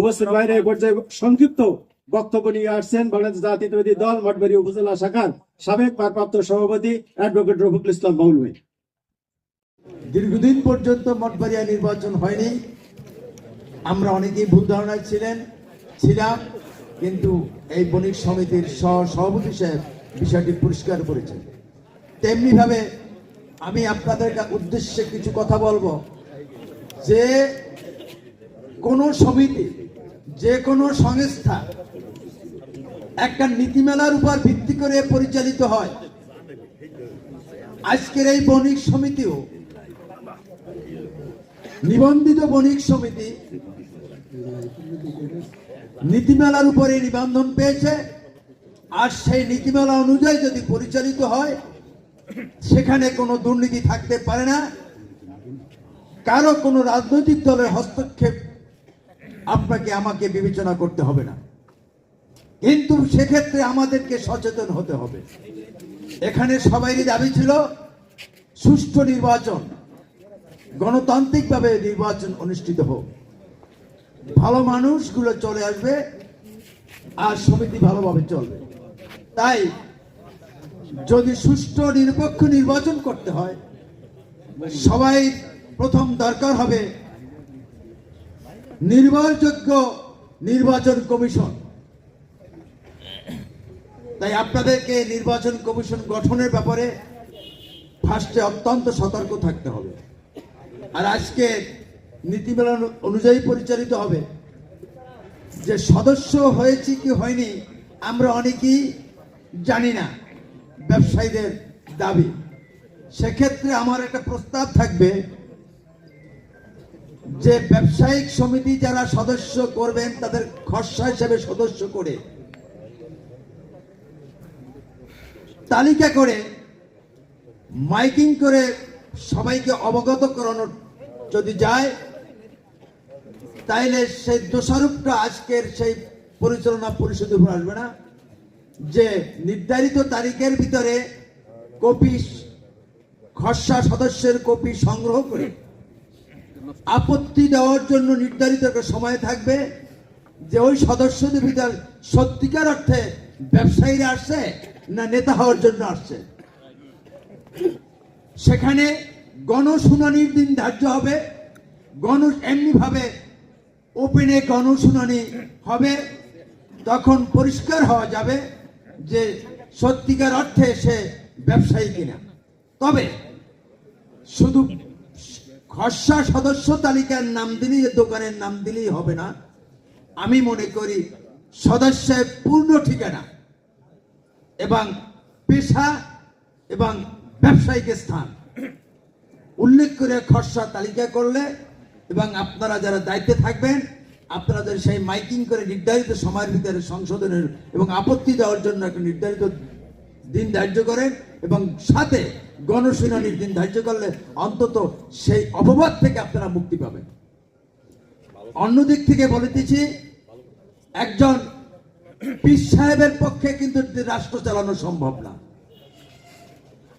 উপস্থিত বাইরে সংক্ষিপ্ত বক্তব্য নিয়ে আসছেন বাংলাদেশ জাতীয়তাবাদী দল মঠবাড়ি উপজেলা শাখার সাবেক ভারপ্রাপ্ত সভাপতি অ্যাডভোকেট রফিকুল ইসলাম মৌলভী। দীর্ঘদিন পর্যন্ত মঠবাড়িয়া নির্বাচন হয়নি। আমরা অনেকেই ভুল ধারণায় ছিলেন, ছিলাম, কিন্তু এই বণিক সমিতির সহ সভাপতি সাহেব বিষয়টি পরিষ্কার করেছেন। তেমনি ভাবে আমি আপনাদের উদ্দেশ্যে কিছু কথা বলব। যে কোনো সমিতি যে কোনো সংস্থা একটা নীতিমালার উপর ভিত্তি করে পরিচালিত হয়। আজকের এই বণিক সমিতিও নিবন্ধিত বণিক সমিতি নীতিমালার উপরে নিবন্ধন পেয়েছে আর সেই নীতিমালা অনুযায়ী যদি পরিচালিত হয়, সেখানে কোনো দুর্নীতি থাকতে পারে না। কারও কোনো রাজনৈতিক দলের হস্তক্ষেপ আপনাকে, আমাকে বিবেচনা করতে হবে না। কিন্তু সেক্ষেত্রে আমাদেরকে সচেতন হতে হবে। এখানে সবাইরই দাবি ছিল, সুষ্ঠু নির্বাচন, গণতান্ত্রিকভাবে নির্বাচন অনুষ্ঠিত হোক। ভালো মানুষগুলো চলে আসবে আর সমিতি ভালোভাবে চলবে। তাই যদি সুষ্ঠু, নিরপেক্ষ নির্বাচন করতে হয়, সবাই প্রথম দরকার হবে নির্ভরযোগ্য নির্বাচন কমিশন। তাই আপনাদেরকে নির্বাচন কমিশন গঠনের ব্যাপারে ফার্স্টে অত্যন্ত সতর্ক থাকতে হবে। আর আজকে নীতিমালা অনু- অনুযায়ী পরিচালিত হবে। যে সদস্য হয়েছে কি হয়নি, আমরা অনেকেই জানি না ব্যবসায়ীদের দাবি। সেক্ষেত্রে আমার একটা প্রস্তাব থাকবে যে ব্যবসায়িক সমিতি যারা সদস্য করবেন, তাদের খসড়া হিসেবে সদস্য করে, তালিকা করে, মাইকিং করে সবাইকে অবগত করানোর যদি যায়, তাইলে সেই দোষারোপটা আজকের সেই পরিচালনা পরিষদের উপর আসবে না। যে নির্ধারিত তারিখের ভিতরে কপি, খসড়া সদস্যের কপি সংগ্রহ করে আপত্তি দেওয়ার জন্য নির্ধারিত একটা সময় থাকবে যে ওই সদস্যদের ভিতর সত্যিকার অর্থে ব্যবসায়ীরা আসছে না নেতা হওয়ার জন্য আসছে। সেখানে গণশুনানির দিন ধার্য হবে। গণ এমনি ভাবে ওপেনে গণশুনানি হবে। তখন পরিষ্কার হওয়া যাবে যে সত্যিকার অর্থে সে ব্যবসায়ী কিনা। তবে শুধু খসড়া সদস্য তালিকার নাম দিলেই দোকানের নাম দিলেই হবে না। আমি মনে করি সদস্যের পূর্ণ ঠিকানা এবং পেশা এবং ব্যবসায়িক স্থান। উল্লেখ করে খসড়া তালিকা করলে এবং আপনারা যারা দায়িত্বে থাকবেন আপনারা যদি সেই মাইকিং করে নির্ধারিত সময়ের ভিতরে সংশোধনের এবং আপত্তি দেওয়ার জন্য একটা নির্ধারিত দিন ধার্য করেন এবং সাথে গণশুনানির দিন ধার্য করলে অন্তত সেই অপবাদ থেকে আপনারা মুক্তি পাবেন। অন্যদিক থেকে বলিতেছি, একজন পীর সাহেবের পক্ষে কিন্তু রাষ্ট্র চালানো সম্ভব না।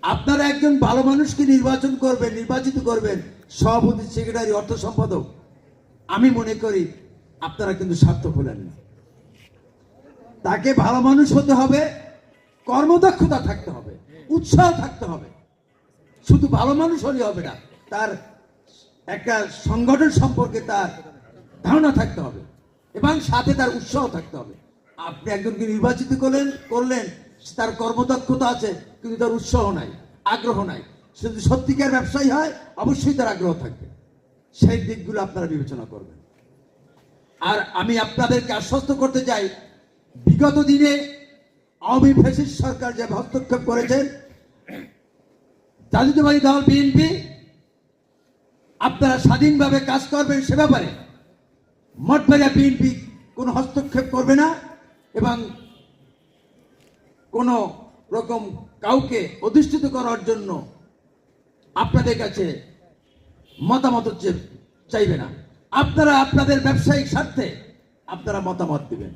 আপনারা একজন ভালো মানুষকে নির্বাচন করবেন, নির্বাচিত করবেন, সভাপতি, সেক্রেটারি, অর্থ সম্পাদক, আমি মনে করি আপনারা কিন্তু স্বার্থ খোলেন না। তাকে ভালো মানুষ হতে হবে কর্মদক্ষতা থাকতে হবে, উৎসাহ থাকতে হবে। শুধু ভালো মানুষ হলে হবে না, তার একটা সংগঠন সম্পর্কে তার ধারণা থাকতে হবে এবং সাথে তার উৎসাহ থাকতে হবে। আপনি একজনকে নির্বাচিত করলেন করলেন, তার কর্মদক্ষতা আছে, কিন্তু তার উৎসাহ নাই, আগ্রহ নাই। সে যদি সত্যিকার ব্যবসায়ী হয়, অবশ্যই তার আগ্রহ থাকবে। সেই দিকগুলো আপনারা বিবেচনা করবেন। আর আমি আপনাদেরকে আশ্বস্ত করতে চাই, বিগত দিনে আওয়ামী ফ্যাসিস্ট সরকার যে হস্তক্ষেপ করেছেন, জাতীয়তাবাদী দল বিএনপি আপনারা স্বাধীনভাবে কাজ করবেন সে ব্যাপারে। মঠবাড়িয়া বিএনপি কোনো হস্তক্ষেপ করবে না এবং কোনো রকম কাউকে অধিষ্ঠিত করার জন্য আপনাদের কাছে মতামত চাইবে না। আপনারা আপনাদের ব্যবসায়িক স্বার্থে আপনারা মতামত দিবেন।